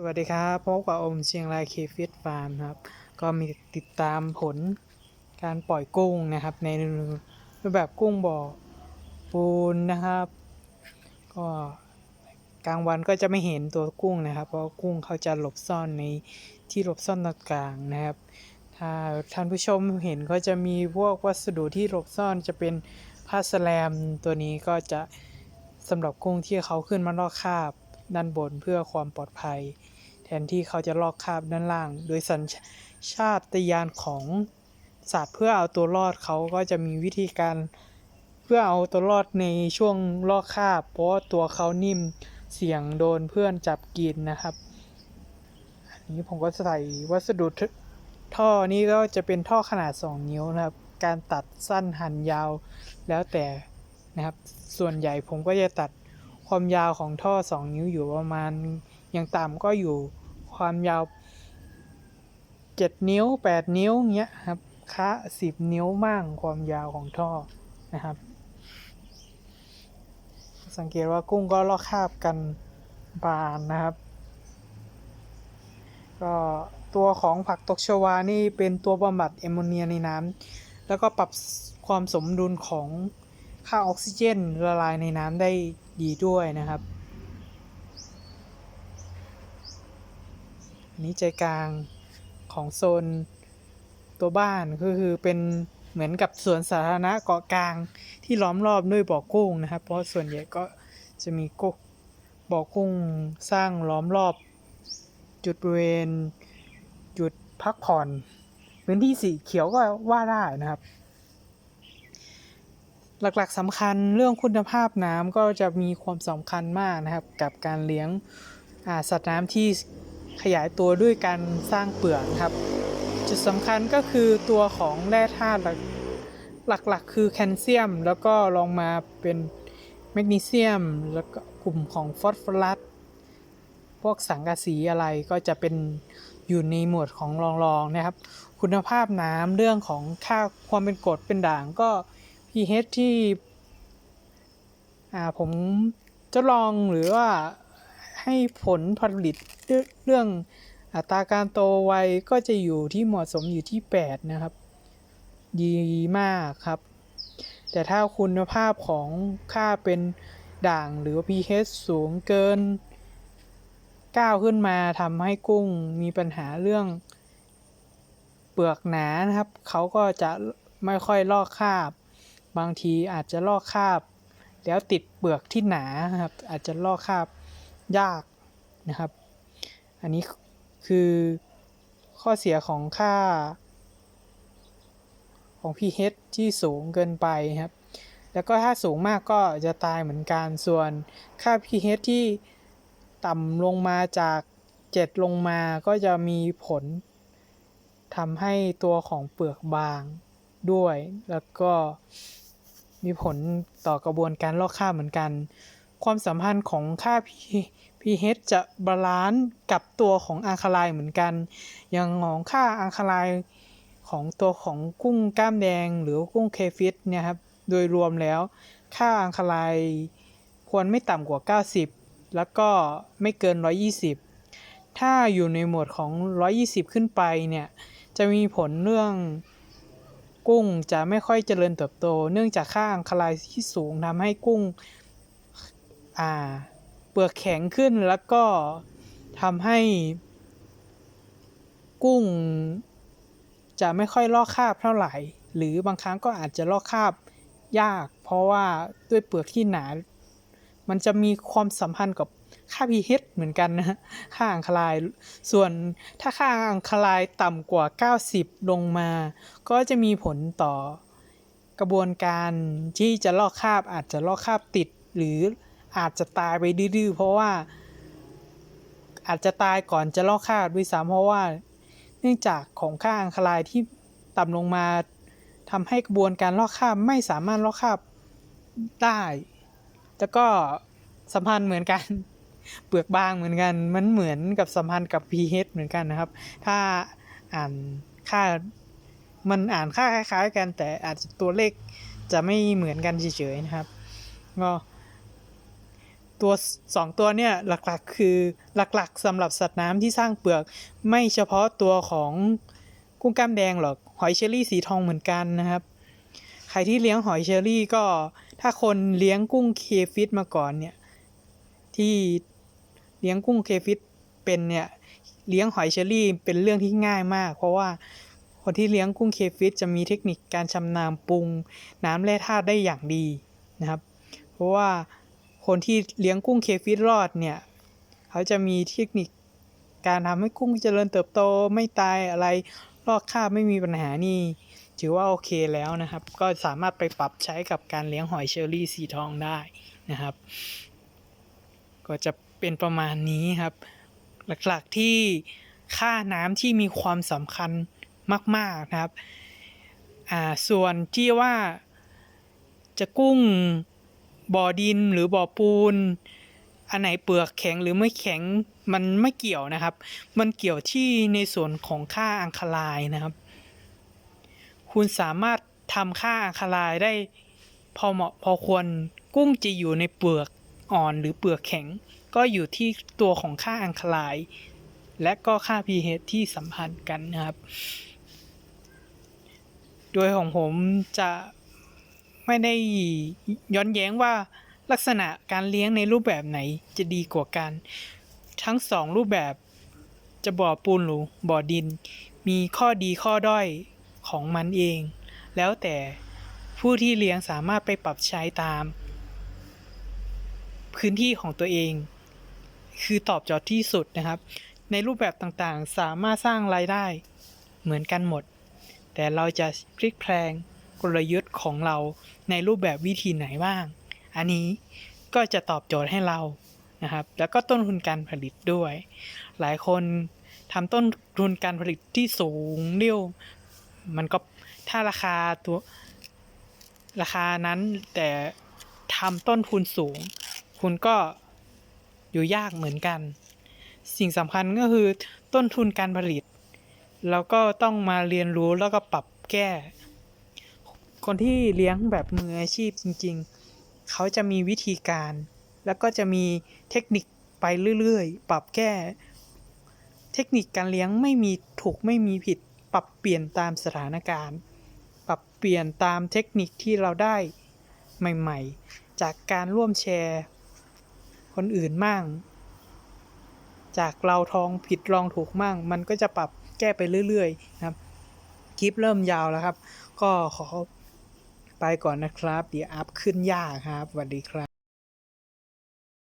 สวัสดีครับพบกับอมเชียงรายเคฟิตฟาร์มครับ ก็มีติดตามผลการปล่อยกุ้งนะครับ ในรูปแบบกุ้งบ่อปูนนะครับ ก็กลางวันก็จะไม่เห็นตัวกุ้งนะครับ เพราะกุ้งเขาจะหลบซ่อนในที่หลบซ่อนต่างๆนะครับ ถ้าท่านผู้ชมเห็นก็จะมีพวกวัสดุที่หลบซ่อนจะเป็นผ้าสแลมตัวนี้ก็จะสำหรับกุ้งที่เขาขึ้นมาลอกคาบ ด้านบนเพื่อความปลอดภัย แทนที่เขาจะลอกคราบด้านล่าง โดยสัญชาตญาณของสัตว์เพื่อเอาตัวรอดเขาก็จะมีวิธีการเพื่อเอาตัวรอดในช่วงลอกคราบ เพราะตัวเขานิ่มเสี่ยงโดนเพื่อนจับกินนะครับ อันนี้ผมก็ใส่วัสดุทท่อนี้ก็จะเป็นท่อขนาด 2 นิ้วนะครับ การตัดสั้นหั่นยาวแล้วแต่นะครับ ส่วนใหญ่ผมก็จะตัด ความยาวของท่อ 2 นิ้วอยู่ประมาณ อย่างต่ำก็อยู่ความยาว 7 นิ้ว 8 นิ้วเงี้ยครับคะ10 นิ้วมั่งความยาวของท่อนะครับ สังเกตว่ากุ้งก็ลอกคาบกันบานนะครับ ก็ตัวของผักตกชวานี่เป็นตัวบำบัดแอมโมเนียในน้ำแล้วก็ปรับความสมดุลของ ค่าออกซิเจนละลายในน้ำได้ดีด้วยนะครับ อันนี้ใจกลางของโซนตัวบ้านก็คือเป็นเหมือนกับสวนสาธารณะเกาะกลางที่ล้อมรอบด้วยบ่อกุ้งนะครับ เพราะส่วนใหญ่ก็จะมีกุ้งบ่อกุ้งสร้างล้อมรอบ จุดบริเวณจุดพักผ่อนพื้นที่สีเขียวก็ว่าได้นะครับ หลักๆสำคัญเรื่องคุณภาพน้ำก็จะมีความสำคัญมากนะครับ กับการเลี้ยงสัตว์น้ำที่ขยายตัวด้วยการสร้างเปลือกครับ จุดสำคัญก็คือตัวของแร่ธาตุหลักๆ คือแคลเซียม แล้วก็ลงมาเป็นแมกนีเซียม แล้วก็กลุ่มของฟอสฟอรัสพวกสังกะสีอะไรก็จะเป็นอยู่ในหมวดของรองๆนะครับ คุณภาพน้ำเรื่องของค่าความเป็นกรดเป็นด่างก็ pH ที่ผมจะลองหรือว่าให้ผลผลิตเรื่องอัตราการโตไวก็จะอยู่ที่เหมาะสมอยู่ที่ 8 นะครับ ดีมากครับ แต่ถ้าคุณภาพของค่าเป็นด่างหรือ pH สูงเกิน 9 ขึ้นมาทำให้กุ้งมีปัญหาเรื่องเปลือกหนานะครับ เขาก็จะไม่ค่อยลอกคราบ บางทีอาจจะลอกคราบ แล้วติดเปลือกที่หนาครับ อาจจะลอกคราบยากนะครับ อันนี้คือข้อเสียของค่า ของ pH ที่สูงเกินไปครับ แล้วก็ถ้าสูงมากก็จะตายเหมือนกัน ส่วนค่า pH ที่ต่ำลงมาจาก 7 ลงมาก็จะมีผลทำให้ตัวของเปลือกบางด้วย แล้วก็ มีผลต่อกระบวนการลอกคราเหมือนกัน ความสัมพันธ์ของค่า pH จะบาลานซ์กับตัวของอะคาไลเหมือนกัน อย่างของค่าอะคาไลของตัวของกุ้งกล้ามแดงหรือกุ้งเคฟิตเนี่ยครับ โดยรวมแล้ว ค่าอะคาไลควรไม่ต่ำกว่า 90 แล้วก็ไม่เกิน 120 ถ้าอยู่ในหมวดของ 120 ขึ้นไปเนี่ย จะมีผลเรื่อง กุ้งจะไม่ค่อยเจริญเติบโต เนื่องจากค่าอังคารายที่สูงทำให้กุ้งอ่าเปลือกแข็งขึ้นแล้วก็ทำให้กุ้งจะไม่ค่อยลอกคราบเท่าไหร่ หรือบางครั้งก็อาจจะลอกคราบยาก เพราะว่าด้วยเปลือกที่หนา มันจะมีความสัมพันธ์กับ ค่า pH เหมือนกันนะค่าอังคาราย ส่วนถ้าค่าอังคารายต่ำกว่า 90 ลงมา ก็จะมีผลต่อกระบวนการที่จะลอกคราบอาจจะลอกคราบติด หรืออาจจะตายไปดื้อเพราะว่า อาจจะตายก่อนจะลอกคราบด้วยซ้ำเพราะว่า เนื่องจากของค่าอังคารายที่ต่ำลงมาทำให้กระบวนการลอกคราบไม่สามารถลอกคราบได้ แล้วก็สัมพันธ์เหมือนกัน เปลือกบางเหมือนกัน มันเหมือนกับสัมพันธ์กับ pH เหมือนกันนะครับ ถ้าอ่านค่ามันอ่านค่าคล้าย ๆ กัน แต่อาจจะตัวเลขจะไม่เหมือนกันเฉยๆนะครับก็ตัวสองตัวเนี่ยหลักๆคือหลักๆสำหรับสัตว์น้ำที่สร้างเปลือก ไม่เฉพาะตัวของกุ้งกล้ามแดงหรอกหอยเชอรี่สีทองเหมือนกันนะครับ ใครที่เลี้ยงหอยเชอรี่ก็ถ้าคนเลี้ยงกุ้งเคฟิตมาก่อนเนี่ยที่ เลี้ยงกุ้งเคฟิตเป็นเนี่ยเลี้ยงหอยเชอรี่เป็นเรื่องที่ง่ายมาก เพราะว่าคนที่เลี้ยงกุ้งเคฟิตจะมีเทคนิคการชำนาญปรุง น้ำแร่ธาตุได้อย่างดีนะครับ เพราะว่าคนที่เลี้ยงกุ้งเคฟิตรอดเนี่ยเขาจะมีเทคนิคการทำให้กุ้งเจริญเติบโตไม่ตายอะไรลอกคราบไม่มีปัญหานี่ถือว่าโอเคแล้วนะครับ ก็สามารถไปปรับใช้กับการเลี้ยงหอยเชอรี่สีทองได้นะครับ ก็จะเป็นประมาณนี้ครับ หลักๆที่ค่าน้ำที่มีความสำคัญมาก ๆนะครับอ่าส่วนที่ว่าจะกุ้งบ่อดินหรือบ่อปูน อันไหนเปลือกแข็งหรือไม่แข็งมันไม่เกี่ยวนะครับ มันเกี่ยวที่ในส่วนของค่าอังคารายนะครับ คุณสามารถทำค่าอังคารายได้พอเหมาะพอควรกุ้งจะอยู่ในเปลือก อ่อนหรือเปลือกแข็ง ก็อยู่ที่ตัวของค่าอังคาราย และก็ค่า pH ที่สัมพันธ์กันนะครับ โดยของผมจะไม่ได้ย้อนแย้งว่าลักษณะการเลี้ยงในรูปแบบไหนจะดีกว่ากัน ทั้งสองรูปแบบจะบ่อปูนหรือบ่อดิน มีข้อดีข้อด้อยของมันเอง แล้วแต่ผู้ที่เลี้ยงสามารถไปปรับใช้ตาม พื้นที่ของตัวเอง คือตอบโจทย์ที่สุดนะครับ ในรูปแบบต่างๆ สามารถสร้างรายได้เหมือนกันหมด แต่เราจะพลิกแพลงกลยุทธ์ของเราในรูปแบบวิธีไหนบ้าง อันนี้ก็จะตอบโจทย์ให้เรานะครับ แล้วก็ต้นทุนการผลิตด้วย หลายคนทำต้นทุนการผลิตที่สูงเรี่ยว มันก็ถ้าราคาตัวราคานั้นแต่ทำต้นทุนสูง คุณก็อยู่ยากเหมือนกัน สิ่งสำคัญก็คือต้นทุนการผลิต แล้วก็ต้องมาเรียนรู้แล้วก็ปรับแก้ คนที่เลี้ยงแบบมืออาชีพจริง ๆ เขาจะมีวิธีการ แล้วก็จะมีเทคนิคไปเรื่อยๆ ปรับแก้ เทคนิคการเลี้ยงไม่มีถูกไม่มีผิด ปรับเปลี่ยนตามสถานการณ์ ปรับเปลี่ยนตามเทคนิคที่เราได้ใหม่ ๆ จากการร่วมแชร์ คนอื่นมั่ง จากเราทองผิดลองถูกมั่ง มันก็จะปรับแก้ไปเรื่อยๆนะครับ คลิปเริ่มยาวแล้วครับ ก็ขอไปก่อนนะครับ เดี๋ยวอัพขึ้นยากครับสวัสดีครับ